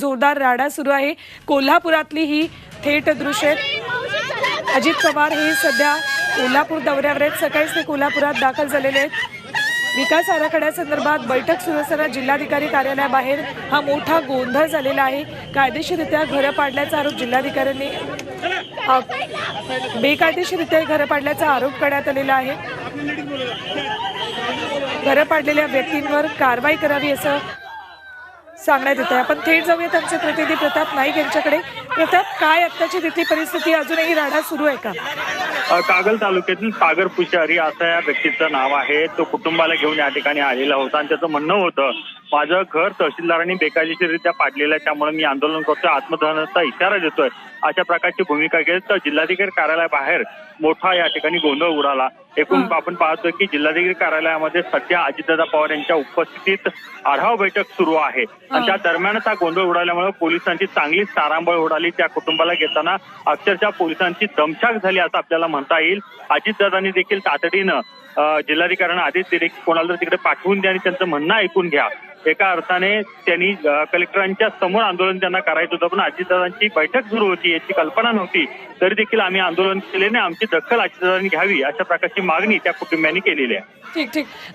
जोरदार राडा सुरू आहे. कोल्हापुरातली ही थेट दृश्य आहेत. अजित पवार हे सध्या कोल्हापूर दौऱ्यावर आहेत. सकाळीच ते कोल्हापुरात दाखल झालेले आहेत. विकास आराखड्यासंदर्भात बैठक सुरू असताना जिल्हाधिकारी कार्यालयाबाहेर हा मोठा गोंधळ झालेला आहे. कायदेशीररित्या घरं पाडल्याचा आरोप जिल्हाधिकाऱ्यांनी बेकायदेशीररित्या घरं पाडल्याचा आरोप करण्यात आलेला आहे. घरं पाडलेल्या व्यक्तींवर कारवाई करावी असं सांगण्यात येत आहे आपण थेट जाऊयात आमचे प्रतिनिधी प्रताप नाईक यांच्याकडे. प्रताप काय आत्ताची तिथली परिस्थिती? अजूनही राडा सुरू आहे का? कागल तालुक्यातील सागर पुजारी असं या व्यक्तीचं नाव आहे. तो कुटुंबाला घेऊन या ठिकाणी आलेला होता आणि त्याचं म्हणणं होतं माझं घर तहसीलदारांनी बेकायदेशीररित्या पाडलेलं आहे त्यामुळे मी आंदोलन करतोय आत्मदहनाचा इशारा देतोय. अशा प्रकारची भूमिका घेत तर जिल्हाधिकारी कार्यालयाबाहेर मोठा या ठिकाणी गोंधळ उडाला. एकूण आपण पाहतोय की जिल्हाधिकारी कार्यालयामध्ये सध्या अजितदादा पवार यांच्या उपस्थितीत आढावा बैठक सुरू आहे. आणि त्या दरम्यानच हा गोंधळ उडाल्यामुळे पोलिसांची चांगलीच तारांबळ उडाली. त्या कुटुंबाला घेताना अक्षरशः पोलिसांची दमछाक झाली असं आपल्याला म्हणता येईल. अजितदादांनी देखील तातडीनं जिल्हाधिकाऱ्यांना आदेश दिले की कोणाला तर तिकडे पाठवून द्या आणि त्यांचं म्हणणं ऐकून घ्या. एका अर्थाने त्यांनी कलेक्टरांच्या समोर आंदोलन त्यांना करायचं होतं पण अजितदादांची बैठक सुरू होती याची कल्पना नव्हती. तरी देखील आम्ही आंदोलन केले नाही आमची दखल अजितदादांनी घ्यावी अशा प्रकारची मागणी त्या कुटुंबियांनी केलेली आहे. ठीक ठीक.